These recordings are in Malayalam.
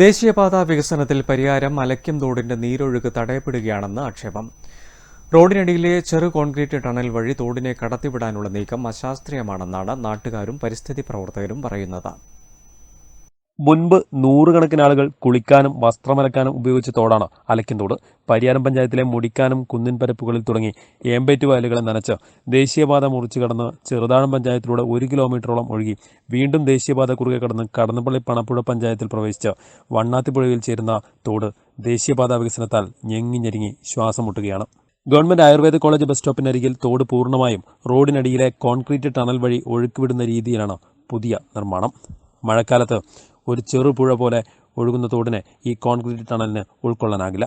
ദേശീയപാത വികസനത്തിൽ പരിഹാരം മലയ്ക്കും തോടിന്റെ നീരൊഴുക്ക് തടയപ്പെടുകയാണെന്ന് ആക്ഷേപം. റോഡിനടിയിലെ ചെറു കോൺക്രീറ്റ് ടണൽ വഴി തോടിനെ കടത്തിവിടാനുള്ള നീക്കം അശാസ്ത്രീയമാണെന്നാണ് നാട്ടുകാരും പരിസ്ഥിതി പ്രവർത്തകരും പറയുന്നത്. മുൻപ് നൂറുകണക്കിന് ആളുകൾ കുളിക്കാനും വസ്ത്രമലക്കാനും ഉപയോഗിച്ച തോടാണ് അലക്കിൻതോട് പരിയാരം പഞ്ചായത്തിലെ മുടിക്കാനും കുന്നിൻ പരപ്പുകളിൽ തുടങ്ങി ഏമ്പേറ്റ് വയലുകളെ നനച്ച് ദേശീയപാത മുറിച്ചു കടന്ന് ചെറുതാഴം പഞ്ചായത്തിലൂടെ ഒരു കിലോമീറ്ററോളം ഒഴുകി വീണ്ടും ദേശീയപാത കുറുകെ കടന്ന് കടന്നപ്പള്ളി പണപ്പുഴ പഞ്ചായത്തിൽ പ്രവേശിച്ച് വണ്ണാത്തിപ്പുഴയിൽ ചേരുന്ന തോട് ദേശീയപാത വികസനത്താൽ ഞെങ്ങി ഞെരുങ്ങി ശ്വാസം മുട്ടുകയാണ് ഗവൺമെന്റ് ആയുർവേദ കോളേജ് ബസ് സ്റ്റോപ്പിനരികിൽ തോട് പൂർണമായും റോഡിനടിയിലെ കോൺക്രീറ്റ് ടണൽ വഴി ഒഴുക്കിവിടുന്ന രീതിയിലാണ് പുതിയ നിർമ്മാണം. മഴക്കാലത്ത് ഒരു ചെറുപുഴ പോലെ ഒഴുകുന്ന തോടിനെ ഈ കോൺക്രീറ്റ് ടണലിന് ഉൾക്കൊള്ളാനാകില്ല.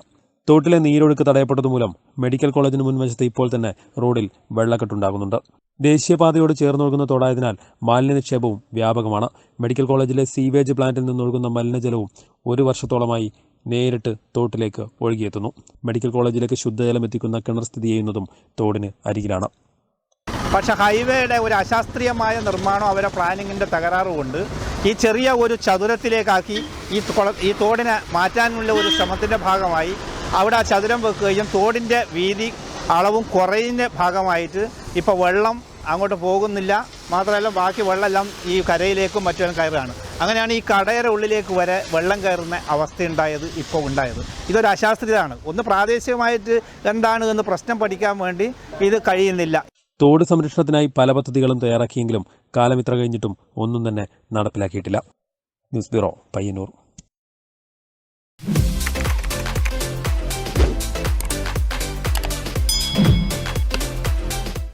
തോട്ടിലെ നീരൊഴുക്ക് തടയപ്പെട്ടതുമൂലം മെഡിക്കൽ കോളേജിന് മുൻവശത്ത് ഇപ്പോൾ തന്നെ റോഡിൽ വെള്ളക്കെട്ടുണ്ടാകുന്നുണ്ട്. ദേശീയപാതയോട് ചേർന്നൊഴുകുന്ന തോടായതിനാൽ മാലിന്യ നിക്ഷേപവും വ്യാപകമാണ്. മെഡിക്കൽ കോളേജിലെ സീവേജ് പ്ലാന്റിൽ നിന്നൊഴുകുന്ന മലിനജലവും ഒരു വർഷത്തോളമായി നേരിട്ട് തോട്ടിലേക്ക് ഒഴുകിയെത്തുന്നു. മെഡിക്കൽ കോളേജിലേക്ക് ശുദ്ധജലം എത്തിക്കുന്ന കിണർ സ്ഥിതി ചെയ്യുന്നതും തോടിന് അരികിലാണ്. പക്ഷെ ഹൈവേയുടെ ഒരു അശാസ്ത്രീയമായ നിർമ്മാണം അവരെ പ്ലാനിങ്ങിന്റെ തകരാറ് കൊണ്ട് ഈ ചെറിയ ഒരു ചതുരത്തിലേക്കാക്കി ഈ ഈ തോടിനെ മാറ്റാനുള്ള ഒരു ശ്രമത്തിന്റെ ഭാഗമായി അവിടെ ആ ചതുരം വെക്കുകയും തോടിന്റെ വീതി അളവും കുറയുന്ന ഭാഗമായിട്ട് ഇപ്പോൾ വെള്ളം അങ്ങോട്ട് പോകുന്നില്ല. മാത്രമല്ല ബാക്കി വെള്ളമെല്ലാം ഈ കരയിലേക്കും മറ്റും കയറുകയാണ്. അങ്ങനെയാണ് ഈ കടയുടെ ഉള്ളിലേക്ക് വരെ വെള്ളം കയറുന്ന അവസ്ഥ അവസ്ഥയുണ്ടായത് ഇപ്പോൾ ഉണ്ടായത്. ഇതൊരു അശാസ്ത്രീയതാണ്. ഒന്ന് പ്രാദേശികമായിട്ട് എന്താണ് എന്ന് പ്രശ്നം പഠിക്കാൻ വേണ്ടി ഇത് കഴിയുന്നില്ല. തോട് സംരക്ഷണത്തിനായി പല പദ്ധതികളും തയ്യാറാക്കിയെങ്കിലും കാലം ഇത്ര കഴിഞ്ഞിട്ടും ഒന്നും തന്നെ നടപ്പിലാക്കിയിട്ടില്ല. News bureau Payyanur.